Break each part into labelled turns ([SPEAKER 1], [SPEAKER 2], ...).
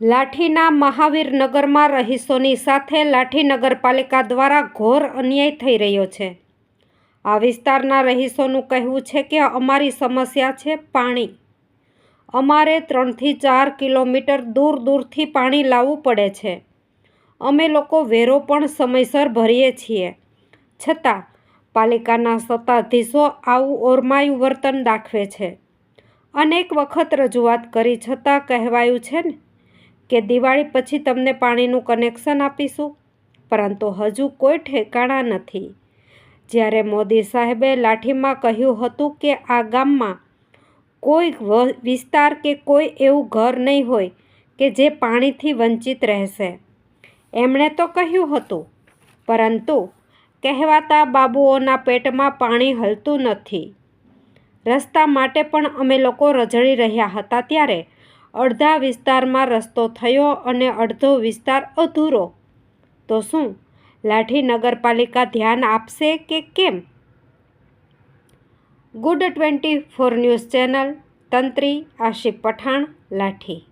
[SPEAKER 1] લાઠીના મહાવીરનગરમાં રહીશોની સાથે લાઠી નગરપાલિકા દ્વારા ઘોર અન્યાય થઈ રહ્યો છે. આ વિસ્તારના રહીશોનું કહેવું છે કે અમારી સમસ્યા છે પાણી. અમારે ત્રણથી ચાર કિલોમીટર દૂર દૂરથી પાણી લાવવું પડે છે. અમે લોકો વેરો પણ સમયસર ભરીએ છીએ. છતાં, પાલિકાના સત્તાધીશો આવું ઓરમાયું વર્તન દાખવે છે. અનેક વખત રજૂઆત કરી છતાં કહેવાયું છે ને કે દિવાળી પછી તમને પાણીનું કનેક્શન આપીશું. પરંતુ હજુ કોઈ ઠેકાણા નથી. જ્યારે મોદી સાહેબે લાઠીમાં કહ્યું હતું કે આ ગામમાં કોઈ વિસ્તાર કે કોઈ એવું ઘર નહીં હોય કે જે પાણીથી વંચિત રહેશે. એમણે તો કહ્યું હતું. પરંતુ કહેવાતા બાબુઓના પેટમાં પાણી હલતું નથી. રસ્તા માટે પણ અમે લોકો રજળી રહ્યા હતા ત્યારે અડધા વિસ્તારમાં રસ્તો થયો અને અડધો વિસ્તાર અધૂરો. તો શું? લાઠી નગરપાલિકા ધ્યાન આપશે કે કેમ? Good twenty four news channel, તંત્રી Asif Pathan, Lathi.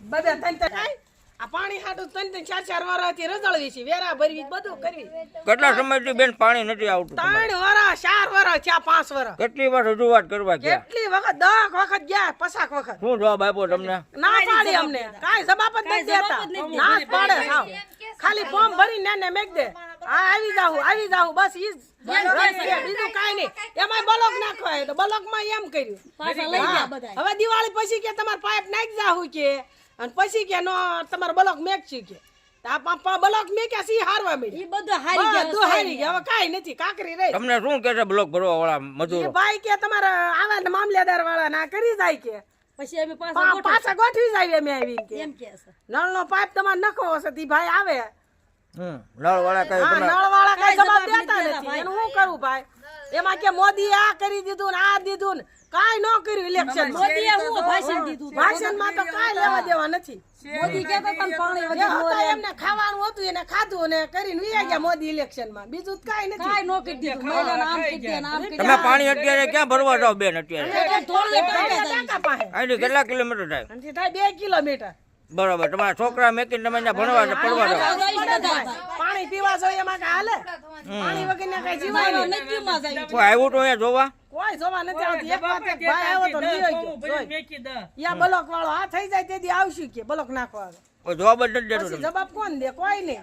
[SPEAKER 2] બધા? આ પાણી હાટું ત્રણ ત્રણ ચાર ચાર વારાથી રજળવી છે વેરા ભરવી બધું કરવી.
[SPEAKER 3] કેટલા સમયથી બેન પાણી નથી આવતું
[SPEAKER 2] ત્રણ વરા ચાર વરા થયા પાંચ વરા.
[SPEAKER 3] કેટલી વાર રજૂઆત કરવા ગયા?
[SPEAKER 2] કેટલી વખત? દસ વખત ગયા પસાક વખત.
[SPEAKER 3] શું જવાબ આપ્યો તમને?
[SPEAKER 2] ના પાડી અમને. કાંઈ જવાબ જ નથી દેતા. ના પાડે. ખાલી ફોર્મ ભરી ને ને મેક દે. હા આવી જાવું આવી જાવું બસ ઈ બીજું કાંઈ નહીં. એમાં બ્લોક નાખવાય તો બ્લોકમાં એમ કર્યું. હવે દિવાળી પછી કે તમારે પાઇપ નાખી જાવ કે અને પછી કે નો તમારે બ્લોક મેકશું કે. બલોક મેક્યા સી હારવા મળી બધું હારી ગયા હવે કાંઈ નથી કાકરી રહી.
[SPEAKER 3] તમને શું કે બ્લોક ભરવા વાળા
[SPEAKER 2] એ ભાઈ કે તમારે આવે મામલેદાર વાળા ના કરી જાય કે.
[SPEAKER 4] પછી અમે પાછા
[SPEAKER 2] પાછા ગોઠવી જાય અમે આવી કે.
[SPEAKER 4] એમ કે છે.
[SPEAKER 2] નળનો પાઇપ તમારે નખો હશે તી ભાઈ આવે.
[SPEAKER 3] કઈ
[SPEAKER 2] કઈ જવાબ દેતા
[SPEAKER 4] નથી
[SPEAKER 2] એનું શું ભાઈ? એમાં કે મોદી આ કરી દીધું ને આ દીધું ને. કાઈ ન કર્યું ઇલેક્શન
[SPEAKER 4] મોદીએ હું. ભાષણ દીધું?
[SPEAKER 2] ભાષણમાં તો કાંઈ લેવા દેવા નથી.
[SPEAKER 4] મોદી કે પાણી વગર.
[SPEAKER 2] એમને ખાવાનું હતું એને ખાધું ને કરીને ગયા મોદી ઇલેક્શનમાં. બીજું તો કાંઈ નથી.
[SPEAKER 4] કાંઈ નો કરી દીધું.
[SPEAKER 3] તમે પાણી અત્યારે ક્યાં ભરવા જાવ બેન અત્યારે? કેટલા કિલોમીટર થાય?
[SPEAKER 2] થાય બે કિલોમીટર.
[SPEAKER 3] બરાબર તમારા છોકરા મેકીને તમે અહીંયા ભણવા જાવ, પડવા.
[SPEAKER 2] પાણી પીવા જોઈએ એમાં કે હાલે? પાણી વગર ને કઈ જીવાય નહીં.
[SPEAKER 4] નદીમાં જાય
[SPEAKER 3] કોઈ આવ્યું તો અહીંયા જોવા?
[SPEAKER 2] કોઈ જોવા નથી આવતી. એક વાત ભાઈ આવ્યો તો લઈ ગયો જોઈ. યા બ્લોક વાળો આ થઈ જાય તેથી આવશું કે બ્લોક નાખવા.
[SPEAKER 3] જવાબ જ નથી દેતો
[SPEAKER 2] જવાબ કોણ દે? કોઈ નહીં.